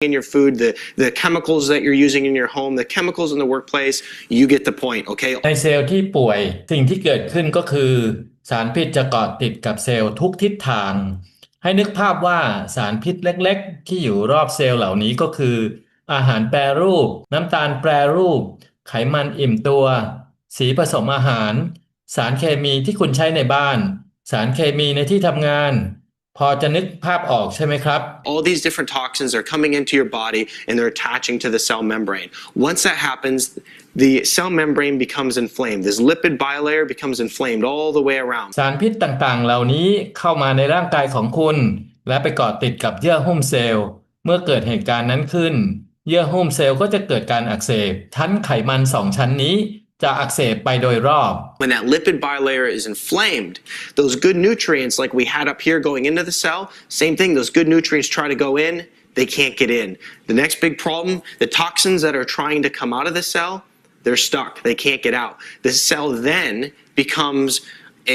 in your food, the, the chemicals that you're using in your home, the chemicals in the workplace, you get the point, okay? ในเซลล์ที่ป่วยสิ่งที่เกิดขึ้นก็คือสารพิษจะเกาะติดกับเซลล์ทุกทิศทาง ให้นึกภาพว่าสารพิษเล็กๆ ที่อยู่รอบเซลล์เหล่านี้ก็คือ อาหารแปรรูป น้ำตาลแปรรูป ไขมันอิ่มตัว สีผสมอาหาร สารเคมีที่คุณใช้ในบ้าน สารเคมีในที่ทำงาน พอจะนึกภาพออกใช่ไหมครับ All these different toxins are coming into your body and they're attaching to the cell membrane. Once that happens, the cell membrane becomes inflamed. This lipid bilayer becomes inflamed all the way around. สารพิษต่างๆ เหล่านี้เข้ามาในร่างกายของคุณ และไปเกาะติดกับเยื่อหุ้มเซลล์ เมื่อเกิดเหตุการณ์นั้นขึ้น เยื่อหุ้มเซลล์ก็จะเกิดการอักเสบ ชั้นไขมันสองชั้นนี้ จะอักเสบไปโดยรอบ When that lipid bilayer is inflamed, those good nutrients, like we had up here going into the cell, same thing, those good nutrients try to go in, they can't get in. The next big problem, the toxins that are trying to come out of the cell, they're stuck. They can't get out. The cell then becomes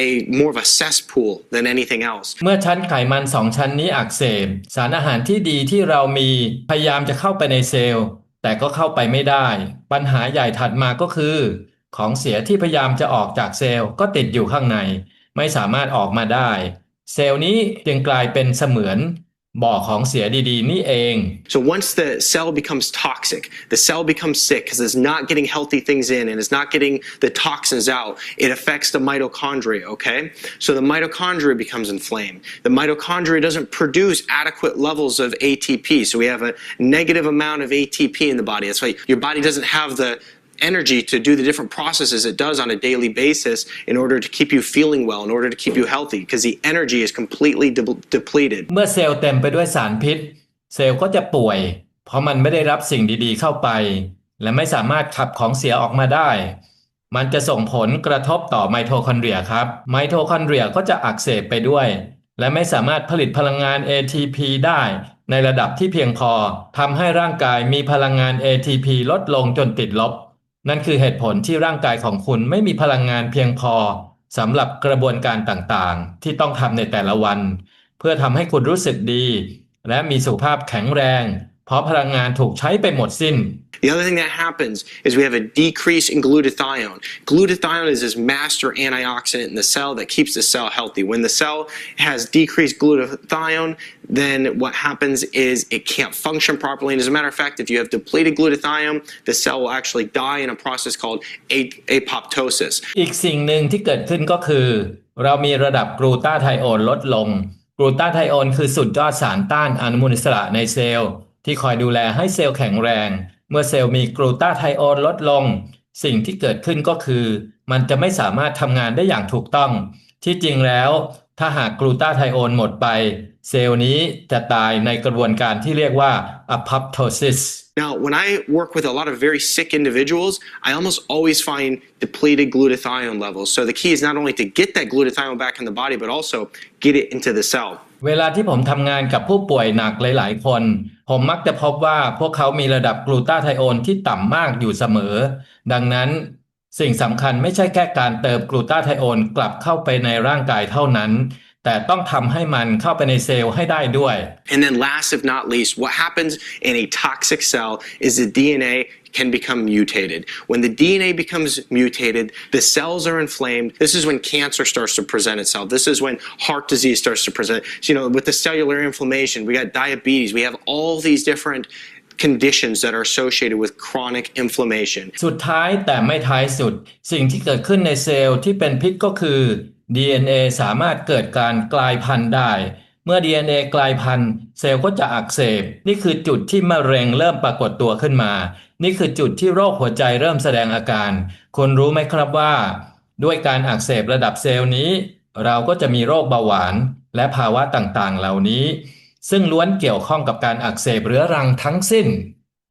a more of a cesspool than anything else. เมื่อชั้นไขมันสองชั้นนี้อักเสบสารอาหารที่ดีที่เรามีพยายามจะเข้าไปในเซลล์แต่ก็เข้าไปไม่ได้ ปัญหาใหญ่ถัดมาก็คือ ของเสียที่พยายามจะออกจากเซลล์ก็ติดอยู่ข้างใน ไม่สามารถออกมาได้ เซลล์นี้จึงกลายเป็นเสมือนบ่อของเสียดีๆนี่เอง So once the cell becomes toxic, the cell becomes sick because it's not getting healthy things in and it's not getting the toxins out. It affects the mitochondria, okay? So the mitochondria becomes inflamed. The mitochondria doesn't produce adequate levels of ATP. So we have a negative amount of ATP in the body. That's why your body doesn't have the energy to do the different processes it does on a daily basis in order to keep you feeling well, in order to keep you healthy, because the energy is completely de- depleted. เมื่อเซลล์เต็มไปด้วยสารพิษ เซลล์ก็จะป่วย เพราะมันไม่ได้รับสิ่งดีๆเข้าไป และไม่สามารถขับของเสียออกมาได้ มันจะส่งผลกระทบต่อไมโทคอนเดรียครับ ไมโทคอนเดรียก็จะอักเสบไปด้วย และไม่สามารถผลิตพลังงาน ATP ได้ในระดับที่เพียงพอทำให้ร่างกายมีพลังงาน ATP ลดลงจนติดลบ นั่นคือเหตุผลที่ร่างกายของคุณไม่มีพลังงานเพียงพอสำหรับกระบวนการต่างๆ ที่ต้องทำในแต่ละวัน เพื่อทำให้คุณรู้สึกดี และมีสุขภาพแข็งแรง เพราะพลังงานถูกใช้ไปหมดสิ้น The other thing that happens is we have a decrease in glutathione. Glutathione is this master antioxidant in the cell that keeps the cell healthy. When the cell has decreased glutathione, then what happens is it can't function properly. And as a matter of fact, if you have depleted glutathione, the cell will actually die in a process called a- apoptosis. อีกสิ่งหนึ่งที่เกิดขึ้นก็คือ เรามีระดับกลูตาไทโอนลดลง กลูตาไทโอนคือสุดยอดสารต้านอนุมูลอิสระในเซลล์ ที่คอยดูแลให้เซลล์แข็งแรง เมื่อเซลล์มีกลูตาไทโอนลดลง สิ่งที่เกิดขึ้นก็คือ มันจะไม่สามารถทำงานได้อย่างถูกต้อง ที่จริงแล้ว ถ้าหากกลูตาไทโอนหมดไป เซลล์นี้จะตายในกระบวนการที่เรียกว่า apoptosis Now, when I work with a lot of very sick individuals, I almost always find depleted glutathione levels. So the key is not only to get that glutathione back in the body, but also get it into the cell. เวลาที่ผมทำงานกับผู้ป่วยหนักหลาย ๆ คน ผมมักจะพบว่าพวกเขามีระดับกลูตาไทโอนที่ต่ำมากอยู่เสมอ ดังนั้น สิ่งสำคัญไม่ใช่แค่การเติมกลูตาไทโอนกลับเข้าไปในร่างกายเท่านั้น แต่ต้องทำให้มันเข้าไปในเซลล์ให้ได้ด้วย And then last if not least, what happens in a toxic cell is the DNA can become mutated. When the DNA becomes mutated, the cells are inflamed. This is when cancer starts to present itself. This is when heart disease starts to present. So, you know, with the cellular inflammation, we got diabetes, we have all these different conditions that are associated with chronic inflammation. สุดท้ายแต่ไม่ท้ายสุด สิ่งที่เกิดขึ้นในเซลล์ที่เป็นพิษก็คือ DNA สามารถเกิดการกลายพันธุ์ได้ เมื่อ DNA กลายพันธุ์เซลล์ก็จะอักเสบ นี่คือจุดที่มะเร็งเริ่มปรากฏตัวขึ้นมา นี่คือจุดที่โรคหัวใจเริ่มแสดงอาการคุณรู้ไหมครับว่า ด้วยการอักเสบระดับเซลล์นี้ เราก็จะมีโรคเบาหวาน และภาวะต่างๆ เหล่านี้ ซึ่งล้วนเกี่ยวข้องกับการอักเสบเรื้อรังทั้งสิ้น